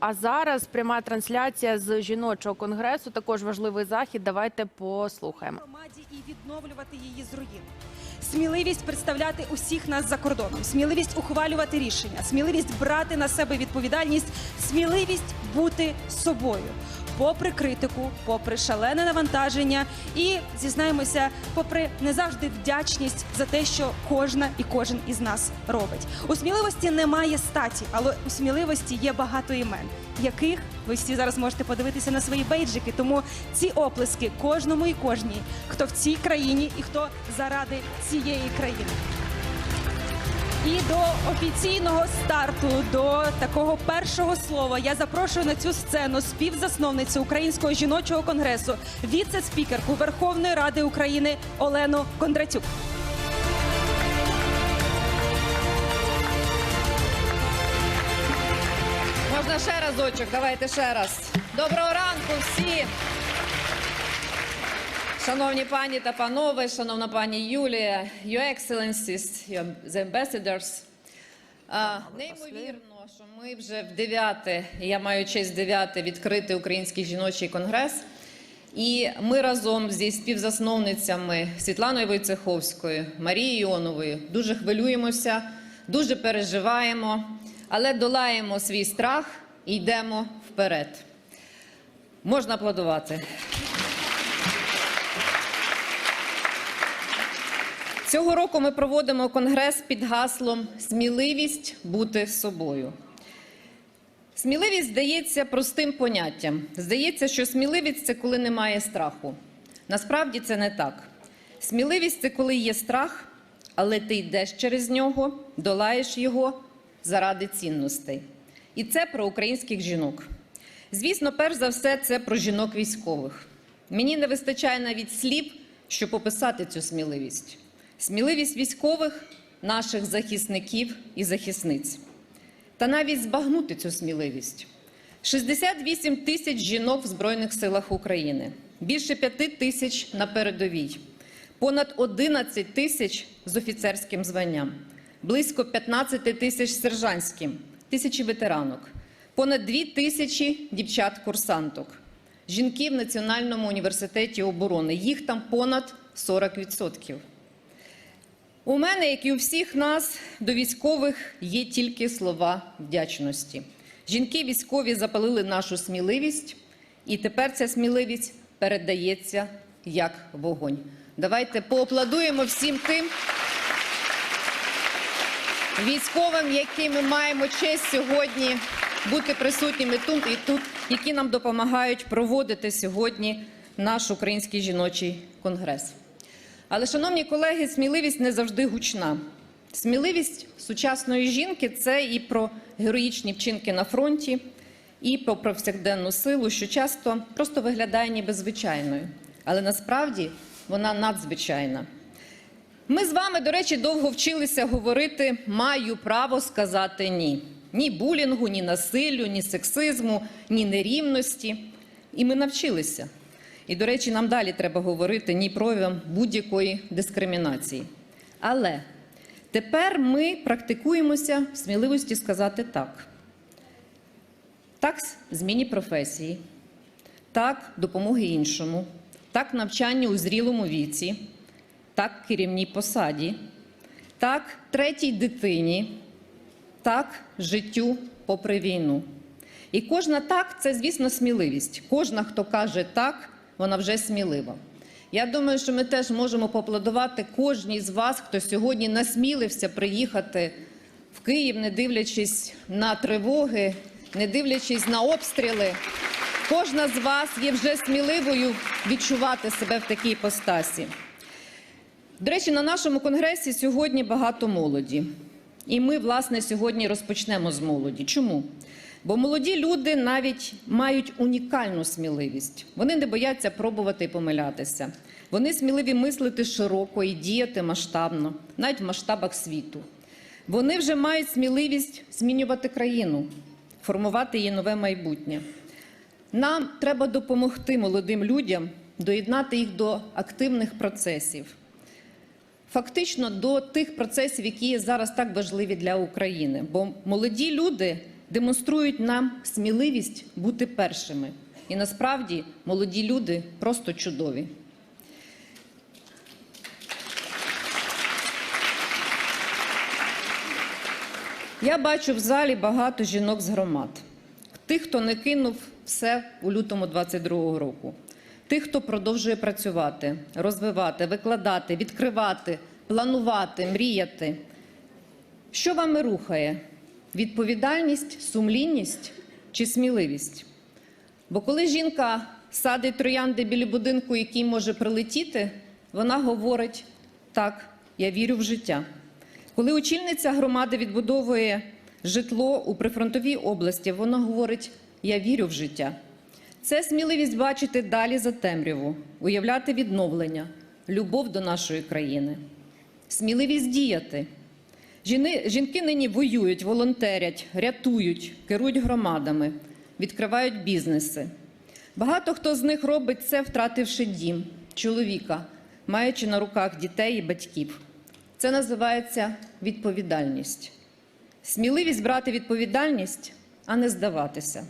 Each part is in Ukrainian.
А зараз пряма трансляція з жіночого конгресу. Також важливий захід. Давайте послухаємо. громаді і відновлювати її з руїн. Сміливість представляти усіх нас за кордоном, сміливість ухвалювати рішення, сміливість брати на себе відповідальність, сміливість бути собою. Попри критику, попри шалене навантаження і зізнаємося, попри не завжди вдячність за те, що кожна і кожен із нас робить. У сміливості немає статі, але у сміливості є багато імен, яких ви всі зараз можете подивитися на свої бейджики. Тому ці оплески кожному і кожній, хто в цій країні і хто заради цієї країни. І до офіційного старту, до такого першого слова я запрошую на цю сцену співзасновницю Українського жіночого конгресу, віце-спікерку Верховної Ради України Олену Кондратюк. Можна ще разочок, давайте ще раз. Доброго ранку всі. Шановні пані та панове, шановна пані Юлія, Your Excellencies, your- the Ambassadors. А, неймовірно, що ми вже в дев'яте, я маю честь дев'яте відкрити Український жіночий конгрес. І ми разом зі співзасновницями Світланою Войцеховською, Марією Іоновою дуже хвилюємося, дуже переживаємо, але долаємо свій страх і йдемо вперед. Можна аплодувати. Цього року ми проводимо конгрес під гаслом Сміливість бути собою. Сміливість здається простим поняттям. Здається, що сміливість це коли немає страху. Насправді це не так. Сміливість це коли є страх, але ти йдеш через нього, долаєш його заради цінностей. І це про українських жінок. Звісно, перш за все, це про жінок військових. Мені не вистачає навіть слів, щоб описати цю сміливість. Сміливість військових, наших захисників і захисниць. Та навіть збагнути цю сміливість. 68 тисяч жінок в Збройних силах України, більше 5 тисяч на передовій, понад 11 тисяч з офіцерським званням, близько 15 тисяч сержантським, тисячі ветеранок, понад 2 тисячі дівчат-курсанток, жінки в Національному університеті оборони. Їх там понад 40%. У мене, як і у всіх нас, до військових є тільки слова вдячності. Жінки військові запалили нашу сміливість, і тепер ця сміливість передається як вогонь. Давайте поаплодуємо всім тим військовим, які ми маємо честь сьогодні бути присутніми тут і тут, які нам допомагають проводити сьогодні наш український жіночий конгрес. Але, шановні колеги, сміливість не завжди гучна. Сміливість сучасної жінки це і про героїчні вчинки на фронті, і про повсякденну силу, що часто просто виглядає ніби звичайною, але насправді вона надзвичайна. Ми з вами, до речі, довго вчилися говорити маю право сказати ні. Ні булінгу, ні насиллю, ні сексизму, ні нерівності. І ми навчилися. І, до речі, нам далі треба говорити ні проявам будь-якої дискримінації. Але тепер ми практикуємося в сміливості сказати так. Так, зміні професії, так, допомоги іншому, так, навчання у зрілому віці, так, керівній посаді, так, третій дитині, так, життю попри війну. І кожна так це, звісно, сміливість. Кожна, хто каже так, вона вже смілива. Я думаю, що ми теж можемо поаплодувати кожній з вас, хто сьогодні насмілився приїхати в Київ, не дивлячись на тривоги, не дивлячись на обстріли. Кожна з вас є вже сміливою відчувати себе в такій постасі. До речі, на нашому конгресі сьогодні багато молоді. І ми, власне, сьогодні розпочнемо з молоді. Чому? Бо молоді люди навіть мають унікальну сміливість. Вони не бояться пробувати і помилятися. Вони сміливі мислити широко і діяти масштабно, навіть в масштабах світу. Вони вже мають сміливість змінювати країну, формувати її нове майбутнє. Нам треба допомогти молодим людям доєднати їх до активних процесів, фактично до тих процесів, які зараз так важливі для України. Бо молоді люди демонструють нам сміливість бути першими. І насправді молоді люди просто чудові. Я бачу в залі багато жінок з громад. Тих, хто не кинув все у лютому 22-го року. Тих, хто продовжує працювати, розвивати, викладати, відкривати, планувати, мріяти. Що вами рухає? Відповідальність, сумлінність чи сміливість? Бо коли жінка садить троянди біля будинку, який може прилетіти, вона говорить: так, я вірю в життя. Коли очільниця громади відбудовує житло у прифронтовій області, вона говорить: Я вірю в життя. Це сміливість бачити далі за темряву, уявляти відновлення, любов до нашої країни, сміливість діяти. Жіни, жінки нині воюють, волонтерять, рятують, керують громадами, відкривають бізнеси. Багато хто з них робить це, втративши дім, чоловіка, маючи на руках дітей і батьків. Це називається відповідальність. Сміливість брати відповідальність, а не здаватися.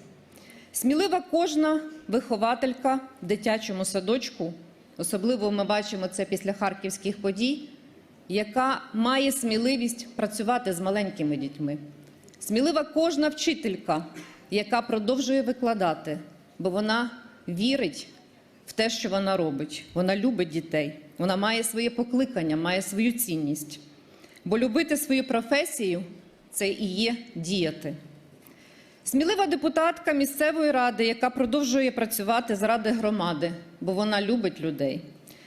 Смілива кожна вихователька в дитячому садочку, особливо ми бачимо це після харківських подій, яка має сміливість працювати з маленькими дітьми. Смілива кожна вчителька, яка продовжує викладати, бо вона вірить в те, що вона робить. Вона любить дітей, вона має своє покликання, має свою цінність. Бо любити свою професію це і є діяти. Смілива депутатка місцевої ради, яка продовжує працювати заради громади, бо вона любить людей.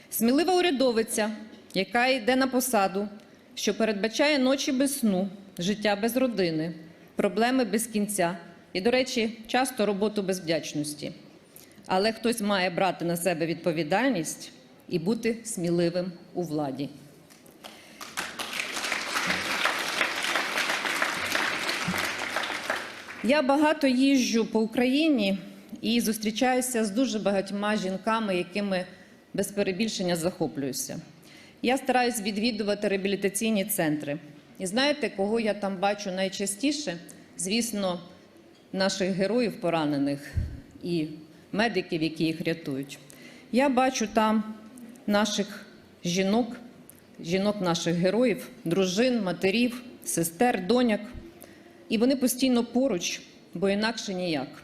Смілива урядовиця, яка йде на посаду, що передбачає ночі без сну, життя без родини, проблеми без кінця і, до речі, часто роботу без вдячності. Але хтось має брати на себе відповідальність і бути сміливим у владі. Я багато їжджу по Україні і зустрічаюся з дуже багатьма жінками, якими без перебільшення захоплююся. Я стараюсь відвідувати реабілітаційні центри. І знаєте, кого я там бачу найчастіше? Звісно, наших героїв поранених і медиків, які їх рятують. Я бачу там наших жінок, жінок наших героїв, дружин, матерів, сестер, доняк. І вони постійно поруч, бо інакше ніяк.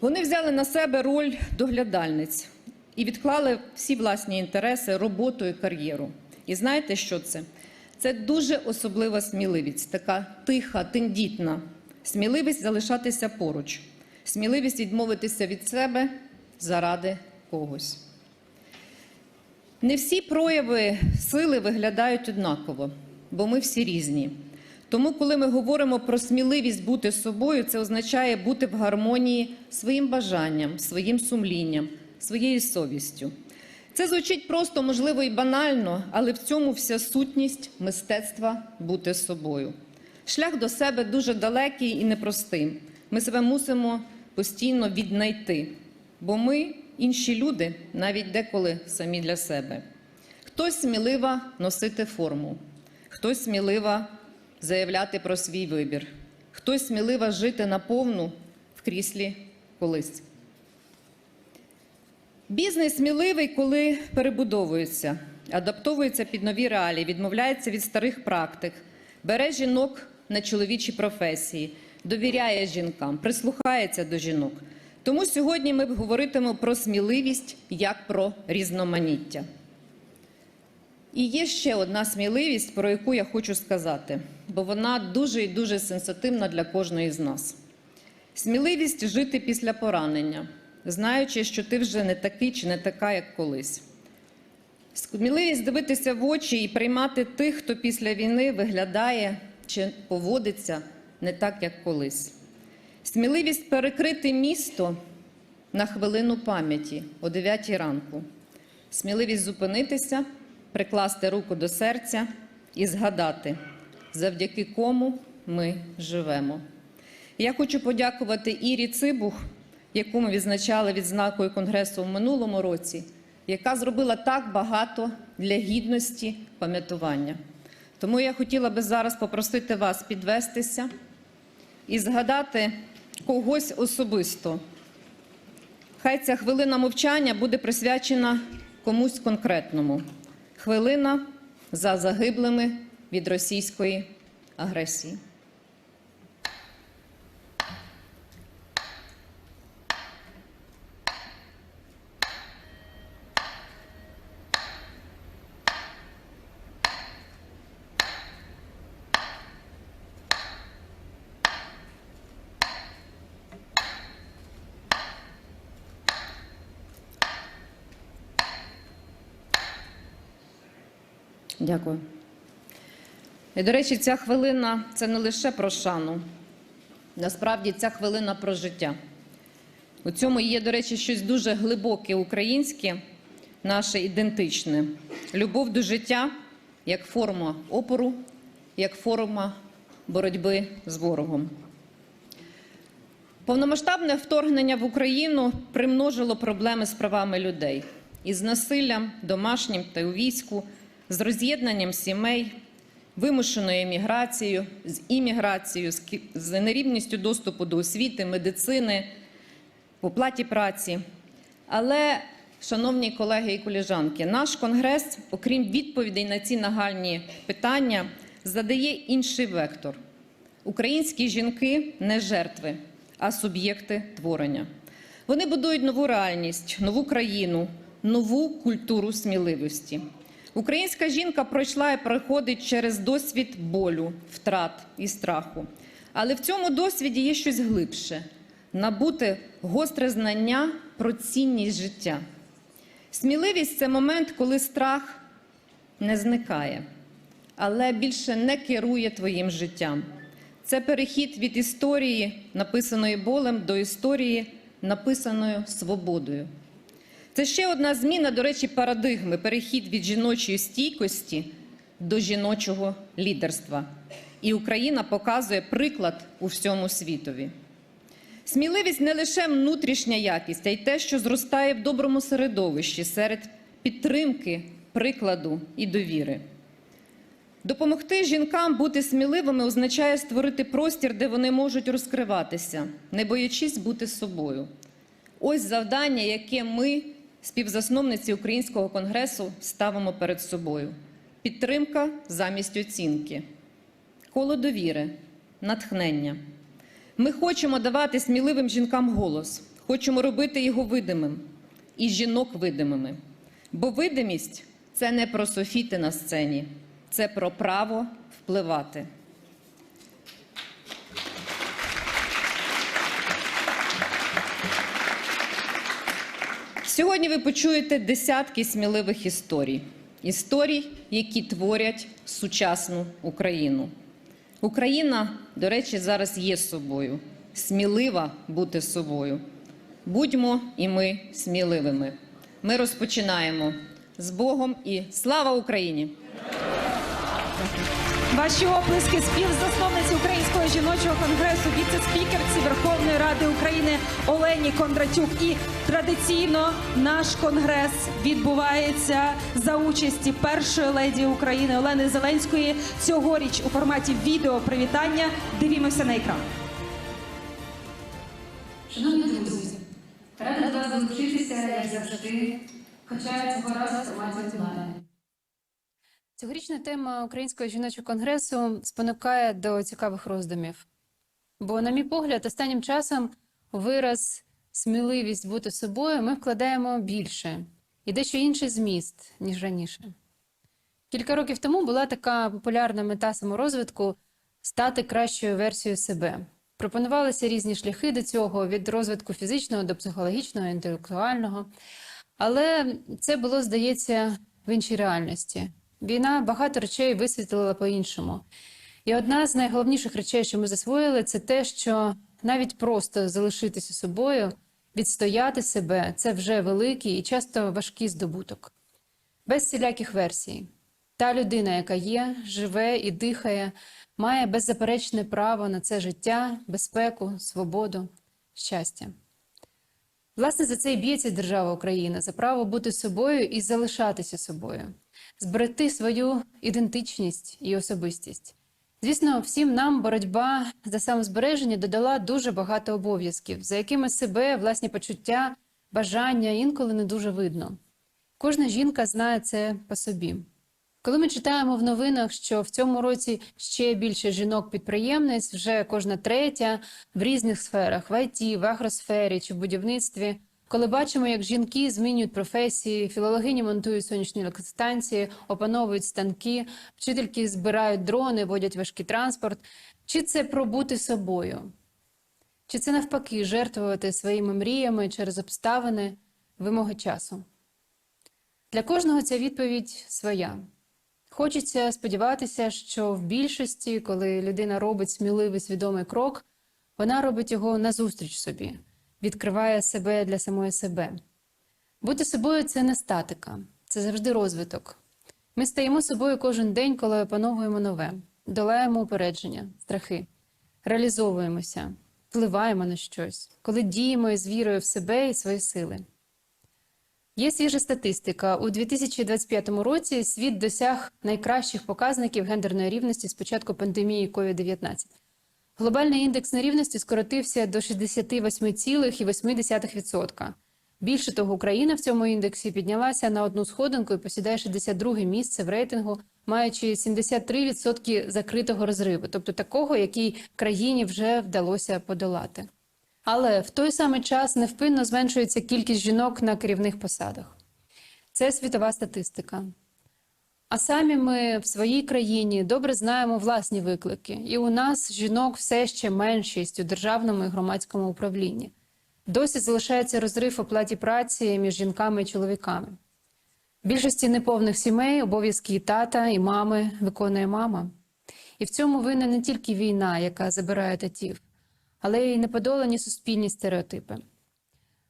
Вони взяли на себе роль доглядальниць і відклали всі власні інтереси, роботу і кар'єру. І знаєте, що це? Це дуже особлива сміливість, така тиха, тендітна, сміливість залишатися поруч, сміливість відмовитися від себе заради когось. Не всі прояви сили виглядають однаково, бо ми всі різні. Тому, коли ми говоримо про сміливість бути собою, це означає бути в гармонії своїм бажанням, своїм сумлінням, своєю совістю. Це звучить просто, можливо, і банально, але в цьому вся сутність мистецтва бути собою. Шлях до себе дуже далекий і непростий. Ми себе мусимо постійно віднайти, бо ми інші люди, навіть деколи самі для себе. Хтось смілива носити форму, хтось смілива заявляти про свій вибір, хтось смілива жити наповну в кріслі колись. Бізнес сміливий, коли перебудовується, адаптовується під нові реалії, відмовляється від старих практик, бере жінок на чоловічі професії, довіряє жінкам, прислухається до жінок. Тому сьогодні ми говоритимемо про сміливість як про різноманіття. І є ще одна сміливість, про яку я хочу сказати, бо вона дуже і дуже сенситивна для кожної з нас. Сміливість жити після поранення, знаючи, що ти вже не такий чи не така, як колись. Сміливість дивитися в очі і приймати тих, хто після війни виглядає чи поводиться не так, як колись. Сміливість перекрити місто на хвилину пам'яті о 9 ранку. Сміливість зупинитися, прикласти руку до серця і згадати, завдяки кому ми живемо. Я хочу подякувати Ірі Цибух, яку ми відзначали відзнакою Конгресу в минулому році, яка зробила так багато для гідності пам'ятування. Тому я хотіла би зараз попросити вас підвестися, і згадати когось особисто. Хай ця хвилина мовчання буде присвячена комусь конкретному. Хвилина за загиблими від російської агресії. Дякую. І, до речі, ця хвилина це не лише про шану. Насправді ця хвилина про життя. У цьому є, до речі, щось дуже глибоке українське, наше ідентичне. Любов до життя як форма опору, як форма боротьби з ворогом. Повномасштабне вторгнення в Україну примножило проблеми з правами людей із насиллям домашнім та у війську, з роз'єднанням сімей, вимушеною еміграцією, з імміграцією, з нерівністю доступу до освіти, медицини, оплаті праці. Але, шановні колеги і коліжанки, наш конгрес, окрім відповідей на ці нагальні питання, задає інший вектор. Українські жінки не жертви, а суб'єкти творення. Вони будують нову реальність, нову країну, нову культуру сміливості. Українська жінка пройшла і проходить через досвід болю, втрат і страху. Але в цьому досвіді є щось глибше набути гостре знання про цінність життя. Сміливість це момент, коли страх не зникає, але більше не керує твоїм життям. Це перехід від історії, написаної болем, до історії, написаної свободою. Це ще одна зміна, до речі, парадигми перехід від жіночої стійкості до жіночого лідерства. І Україна показує приклад у всьому світові. Сміливість не лише внутрішня якість, а й те, що зростає в доброму середовищі серед підтримки, прикладу і довіри. Допомогти жінкам бути сміливими означає створити простір, де вони можуть розкриватися, не боячись бути собою. Ось завдання, яке ми, співзасновниці Українського конгресу, ставимо перед собою: підтримка замість оцінки, коло довіри, натхнення. Ми хочемо давати сміливим жінкам голос, хочемо робити його видимим і жінок видимими. Бо видимість це не про софіти на сцені, це про право впливати. Сьогодні ви почуєте десятки сміливих історій. Історій, які творять сучасну Україну. Україна, до речі, зараз є собою. Смілива бути собою. Будьмо і ми сміливими. Ми розпочинаємо з Богом і слава Україні! Ваші оплески співзасновниці Українського жіночого конгресу, віце-спікерці Верховної Ради України Олені Кондратюк. І традиційно наш конгрес відбувається за участі першої леді України Олени Зеленської. Цьогоріч у форматі відео привітання. Дивімося на екран. Шановні друзі, рада до вас долучитися, як завжди, хоча цього разу форматі онлайн. Цьогорічна тема Українського жіночого конгресу спонукає до цікавих роздумів. Бо, на мій погляд, останнім часом вираз сміливість бути собою ми вкладаємо більше і дещо інший зміст, ніж раніше. Кілька років тому була така популярна мета саморозвитку стати кращою версією себе. Пропонувалися різні шляхи до цього від розвитку фізичного до психологічного, інтелектуального. Але це було, здається, в іншій реальності. Війна багато речей висвітлила по-іншому. І одна з найголовніших речей, що ми засвоїли, це те, що навіть просто залишитися собою, відстояти себе це вже великий і часто важкий здобуток. Без всіляких версій. Та людина, яка є, живе і дихає, має беззаперечне право на це життя, безпеку, свободу, щастя. Власне, за це і б'ється держава Україна за право бути собою і залишатися собою, зберегти свою ідентичність і особистість, Звісно, всім нам боротьба за самозбереження додала дуже багато обов'язків, за якими себе, власні почуття, бажання інколи не дуже видно. Кожна жінка знає це по собі. Коли ми читаємо в новинах, що в цьому році ще більше жінок-підприємниць, вже кожна третя в різних сферах в ІТ, в агросфері чи в будівництві. Коли бачимо, як жінки змінюють професії, філологині монтують сонячні електростанції, опановують станки, вчительки збирають дрони, водять важкий транспорт. Чи це про бути собою? Чи це навпаки жертвувати своїми мріями через обставини, вимоги часу? Для кожного ця відповідь своя. Хочеться сподіватися, що в більшості, коли людина робить сміливий свідомий крок, вона робить його назустріч собі, відкриває себе для самої себе. Бути собою це не статика, це завжди розвиток. Ми стаємо собою кожен день, коли опановуємо нове, долаємо упередження, страхи, реалізовуємося, впливаємо на щось, коли діємо із вірою в себе і свої сили. Є свіжа статистика. У 2025 році світ досяг найкращих показників гендерної рівності з початку пандемії COVID-19. Глобальний індекс нерівності скоротився до 68,8%. Більше того, Україна в цьому індексі піднялася на одну сходинку і посідає 62 місце в рейтингу, маючи 73% закритого розриву, тобто такого, який країні вже вдалося подолати. Але в той самий час невпинно зменшується кількість жінок на керівних посадах. Це світова статистика. А самі ми в своїй країні добре знаємо власні виклики, і у нас жінок все ще меншість у державному і громадському управлінні. Досі залишається розрив оплаті праці між жінками і чоловіками. Більшості неповних сімей обов'язки і тата, і мами виконує мама. І в цьому винна не тільки війна, яка забирає татів, але й неподолані суспільні стереотипи.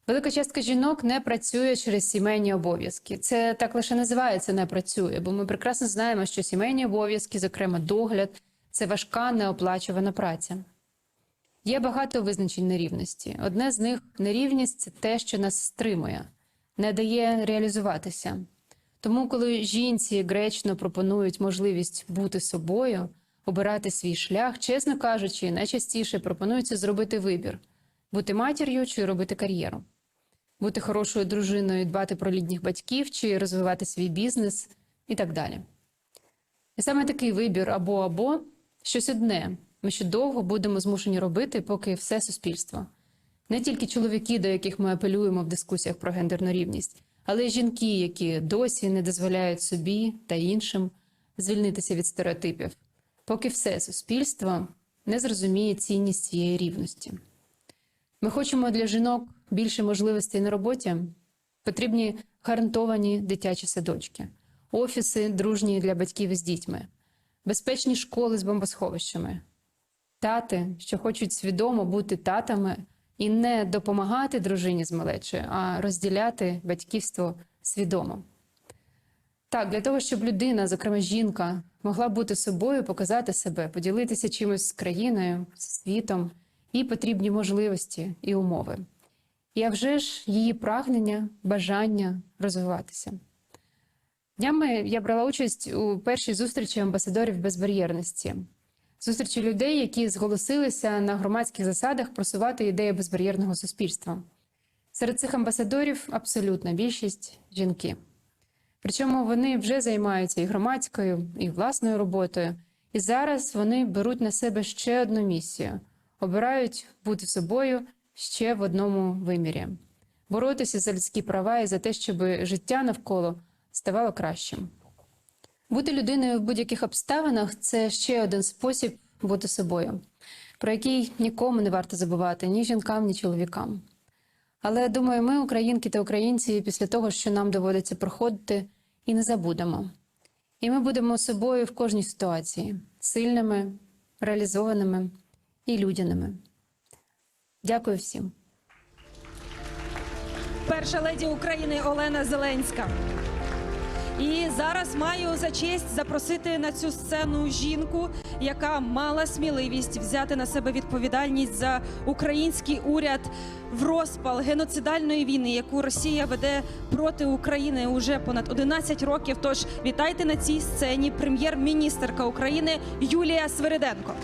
Велика частка жінок не працює через сімейні обов'язки. Це так лише називається не працює, бо ми прекрасно знаємо, що сімейні обов'язки, зокрема догляд, це важка неоплачувана праця. Є багато визначень нерівності. Одне з них нерівність це те, що нас стримує, не дає реалізуватися. Тому, коли жінці гречно пропонують можливість бути собою, обирати свій шлях, чесно кажучи, найчастіше пропонується зробити вибір: бути матір'ю чи робити кар'єру, бути хорошою дружиною, дбати про літніх батьків чи розвивати свій бізнес і так далі. І саме такий вибір або або щось одне. Ми ще довго будемо змушені робити, поки все суспільство. Не тільки чоловіки, до яких ми апелюємо в дискусіях про гендерну рівність, але й жінки, які досі не дозволяють собі та іншим звільнитися від стереотипів, поки все суспільство не зрозуміє цінність цієї рівності. Ми хочемо для жінок більше можливостей на роботі. Потрібні гарантовані дитячі садочки, офіси дружні для батьків із дітьми, безпечні школи з бомбосховищами, тати, що хочуть свідомо бути татами і не допомагати дружині з малечою, а розділяти батьківство свідомо. Так, для того, щоб людина, зокрема жінка, могла бути собою, показати себе, поділитися чимось з країною, з світом, їй потрібні можливості і умови. І а вже ж її прагнення, бажання розвиватися. Днями я брала участь у першій зустрічі амбасадорів безбар'єрності, зустрічі людей, які зголосилися на громадських засадах просувати ідею безбар'єрного суспільства. Серед цих амбасадорів абсолютна більшість жінки. Причому вони вже займаються і громадською, і власною роботою. І зараз вони беруть на себе ще одну місію: обирають бути собою ще в одному вимірі, боротися за людські права і за те, щоб життя навколо ставало кращим. Бути людиною в будь-яких обставинах це ще один спосіб бути собою, про який нікому не варто забувати ні жінкам, ні чоловікам. Але думаю, ми, українки та українці, після того, що нам доводиться проходити, і не забудемо. І ми будемо собою в кожній ситуації сильними, реалізованими і людяними. Дякую всім. Перша леді України Олена Зеленська. І зараз маю за честь запросити на цю сцену жінку, яка мала сміливість взяти на себе відповідальність за український уряд в розпал геноцидальної війни, яку Росія веде проти України уже понад 11 років. Тож вітайте на цій сцені прем'єр-міністерка України Юлія Свириденко.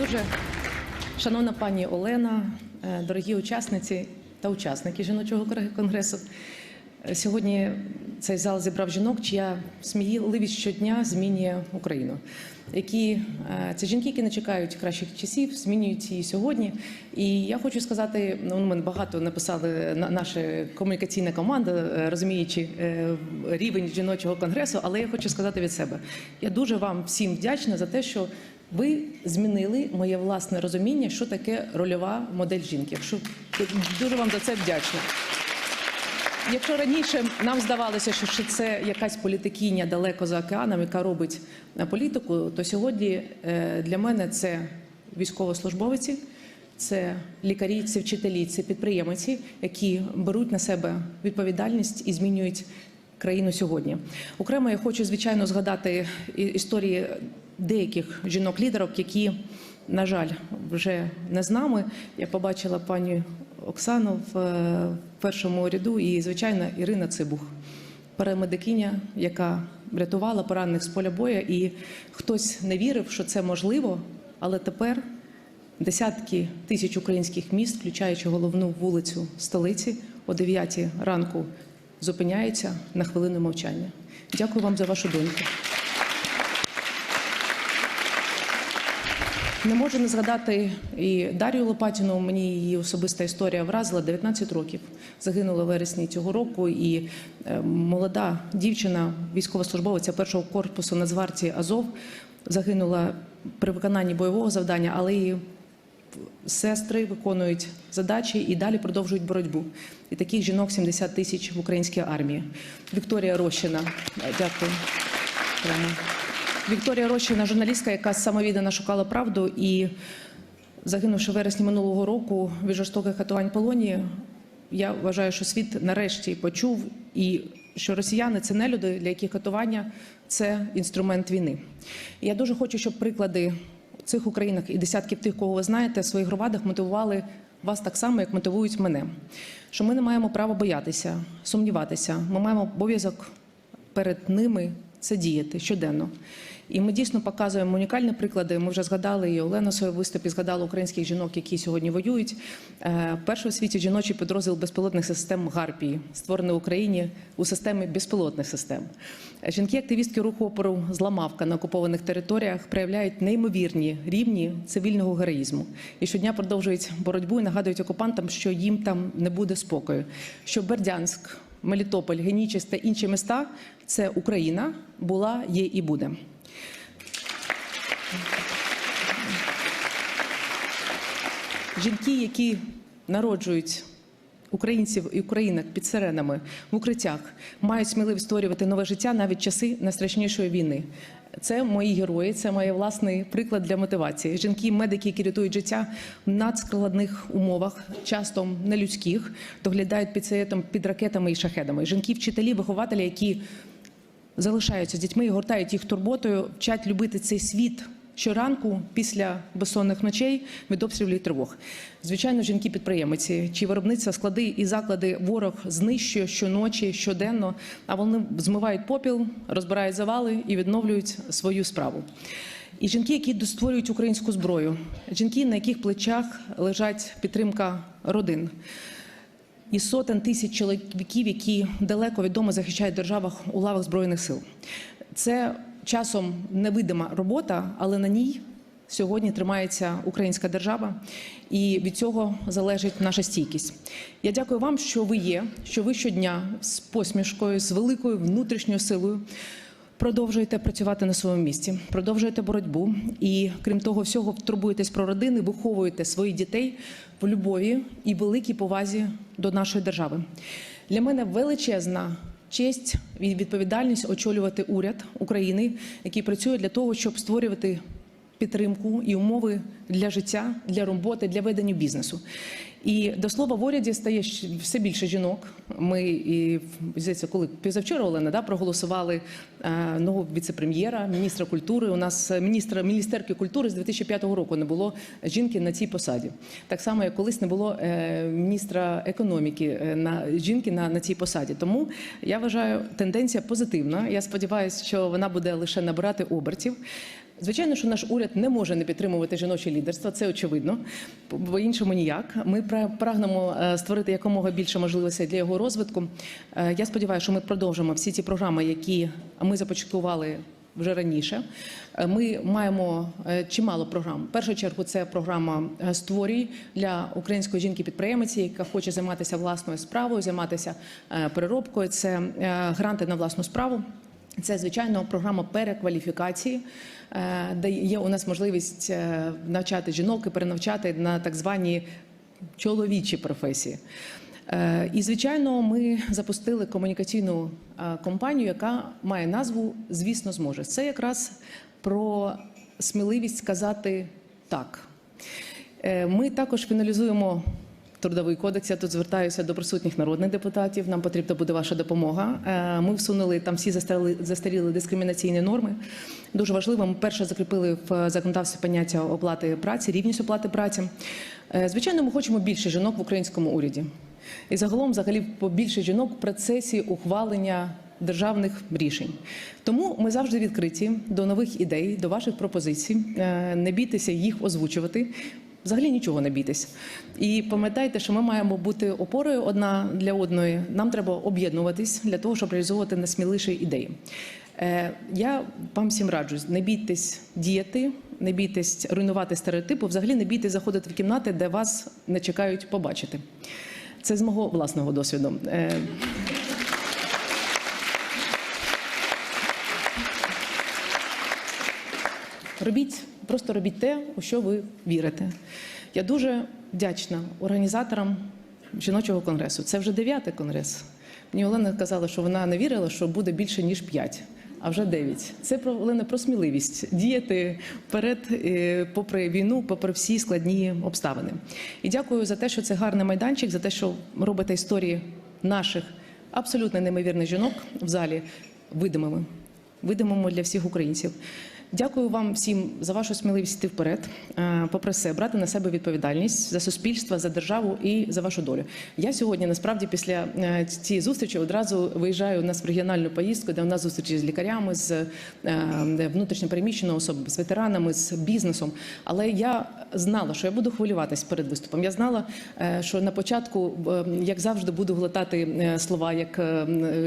Дуже. Шановна пані Олена, е, дорогі учасниці та учасники жіночого конгресу. Е, Сьогодні цей зал зібрав жінок, чия сміливість щодня змінює Україну. Які е, це жінки, які не чекають кращих часів, змінюють її сьогодні. І я хочу сказати, ну мене багато написали на- наша комунікаційна команда, розуміючи рівень жіночого конгресу. Але я хочу сказати від себе: я дуже вам всім вдячна за те, що ви змінили моє власне розуміння, що таке рольова модель жінки. Якщо дуже вам за це вдячна. Якщо раніше нам здавалося, що це якась політикиня далеко за океаном, яка робить е, політику, то сьогодні е, для мене це військовослужбовиці, це лікарі, це вчителі, це підприємці, які беруть на себе відповідальність і змінюють країну сьогодні. Окремо я хочу звичайно згадати історії деяких жінок-лідерок, які, на жаль, вже не з нами. Я побачила пані Оксану в е, першому ряду і, звичайно, Ірина Цибух, парамедикиня, яка рятувала поранених з поля бою, і хтось не вірив, що це можливо, але тепер десятки тисяч українських міст, включаючи головну вулицю столиці, о 9 ранку зупиняються на хвилину мовчання. Дякую вам за вашу доньку. Не можу не згадати і Дар'ю Лопатіну. Мені її особиста історія вразила 19 років. Загинула в вересні цього року. І е, молода дівчина, військовослужбовиця першого корпусу Нацгвардії Азов, загинула при виконанні бойового завдання, але її сестри виконують задачі і далі продовжують боротьбу. І таких жінок 70 тисяч в українській армії. Вікторія Рощина, дякую. Вікторія Рощина, журналістка, яка самовіддано шукала правду і загинувши в вересні минулого року від жорстоких катувань полоні, я вважаю, що світ нарешті почув і що росіяни це не люди, для яких катування це інструмент війни. І я дуже хочу, щоб приклади цих українок і десятків тих, кого ви знаєте, в своїх громадах мотивували вас так само, як мотивують мене. Що ми не маємо права боятися, сумніватися. Ми маємо обов'язок перед ними це діяти щоденно. І ми дійсно показуємо унікальні приклади. Ми вже згадали і Олена в своєму виступі згадала українських жінок, які сьогодні воюють. Е, Перший у світі жіночий підрозділ безпілотних систем Гарпії, створений в Україні у системі безпілотних систем. Жінки-активістки руху опору Зламавка на окупованих територіях проявляють неймовірні рівні цивільного героїзму і щодня продовжують боротьбу і нагадують окупантам, що їм там не буде спокою. Що Бердянськ, Мелітополь, Генічес та інші міста це Україна була, є і буде. Жінки, які народжують українців і українок під сиренами в укриттях, мають сміливість створювати нове життя навіть часи найстрашнішої війни. Це мої герої, це мій власний приклад для мотивації. Жінки, медики, які рятують життя в надскладних умовах, часто нелюдських, доглядають пацієнтам під ракетами і шахедами. Жінки, вчителі, вихователі, які залишаються з дітьми і гортають їх турботою, вчать любити цей світ щоранку після безсонних ночей від обстрілів і тривог. Звичайно, жінки-підприємиці, чи виробництва склади і заклади ворог знищує щоночі, щоденно, а вони змивають попіл, розбирають завали і відновлюють свою справу. І жінки, які створюють українську зброю, жінки, на яких плечах лежать підтримка родин і сотень тисяч чоловіків, які далеко відомо захищають державах у лавах збройних сил. Це часом невидима робота, але на ній сьогодні тримається українська держава, і від цього залежить наша стійкість. Я дякую вам, що ви є, що ви щодня з посмішкою, з великою внутрішньою силою. Продовжуєте працювати на своєму місці, продовжуєте боротьбу, і крім того, всього турбуєтесь про родини, виховуєте своїх дітей в любові і великій повазі до нашої держави. Для мене величезна честь і відповідальність очолювати уряд України, який працює для того, щоб створювати підтримку і умови для життя, для роботи, для ведення бізнесу. І до слова, в уряді стає все більше жінок. Ми і здається, коли пізавчора Олена да, проголосували е, нового віцепрем'єра, міністра культури. У нас міністра міністерки культури з 2005 року не було жінки на цій посаді. Так само, як колись не було е, міністра економіки е, на жінки на, на цій посаді. Тому я вважаю, тенденція позитивна. Я сподіваюся, що вона буде лише набирати обертів. Звичайно, що наш уряд не може не підтримувати жіноче лідерство, це очевидно. По іншому ніяк. Ми пра- прагнемо е, створити якомога більше можливостей для його розвитку. Е, Я сподіваюся, що ми продовжимо всі ті програми, які ми започаткували. Вже раніше Е, ми маємо чимало програм. В першу чергу це програма «Створюй» для української жінки-підприємиці, яка хоче займатися власною справою, займатися переробкою. Це гранти на власну справу. Це звичайно програма перекваліфікації, е, де є у нас можливість е, навчати жінок і перенавчати на так звані чоловічі професії. Е, І звичайно, ми запустили комунікаційну кампанію, яка має назву Звісно, зможе. Це якраз про сміливість сказати так. Ми також фіналізуємо трудовий кодекс. Я тут звертаюся до присутніх народних депутатів. Нам потрібна буде ваша допомога. Е, Ми всунули там всі застаріли, застаріли дискримінаційні норми. Дуже важливо, ми перше закріпили в законодавстві поняття оплати праці, рівність оплати праці. Е, Звичайно, ми хочемо більше жінок в українському уряді. І загалом, взагалі, побільше жінок в процесі ухвалення державних рішень. Тому ми завжди відкриті до нових ідей, до ваших пропозицій. Е, Не бійтеся їх озвучувати. Взагалі нічого не бійтесь. І пам'ятайте, що ми маємо бути опорою одна для одної. Нам треба об'єднуватись для того, щоб реалізовувати найсміліші ідеї. Е, Я вам всім раджу, не бійтесь діяти, не бійтесь руйнувати стереотипи, взагалі не бійтесь заходити в кімнати, де вас не чекають побачити. Це з мого власного досвіду. Е, Робіть, просто робіть те, у що ви вірите. Я дуже вдячна організаторам жіночого конгресу. Це вже дев'ятий конгрес. Мені Олена казала, що вона не вірила, що буде більше ніж п'ять, а вже дев'ять. Це про Олена про сміливість діяти вперед, е, попри війну, попри всі складні обставини. І дякую за те, що це гарний майданчик, за те, що робите історії наших абсолютно неймовірних жінок в залі видимими видимому для всіх українців. Дякую вам всім за вашу сміливість йти вперед, е, попри все, брати на себе відповідальність за суспільство, за державу і за вашу долю. Я сьогодні насправді після е, цієї зустрічі одразу виїжджаю нас в регіональну поїздку, де у нас зустрічі з лікарями, з е, внутрішньо особами, з ветеранами, з бізнесом. Але я знала, що я буду хвилюватись перед виступом. Я знала, що на початку, як завжди, буду глотати слова як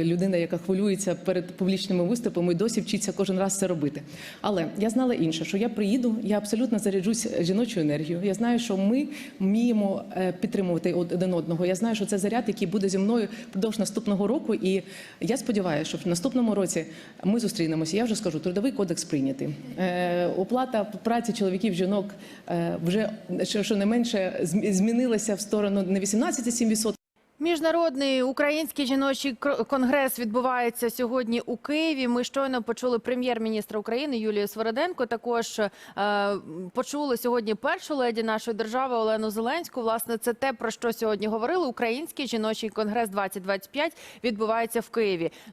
людина, яка хвилюється перед публічними виступами, і досі вчиться кожен раз це робити. Але я знала інше, що я приїду, я абсолютно заряджусь жіночою енергією. Я знаю, що ми вміємо е, підтримувати один одного. Я знаю, що це заряд, який буде зі мною впродовж наступного року. І я сподіваюся, що в наступному році ми зустрінемося. Я вже скажу, трудовий кодекс прийнятий. Е, Оплата праці чоловіків, жінок е, вже що, не менше зм- змінилася в сторону не 18,7%, Міжнародний український жіночий конгрес відбувається сьогодні у Києві. Ми щойно почули прем'єр-міністра України Юлію Свороденко. Також е, почули сьогодні першу леді нашої держави Олену Зеленську. Власне, це те про що сьогодні говорили. Український жіночий конгрес 2025 відбувається в Києві.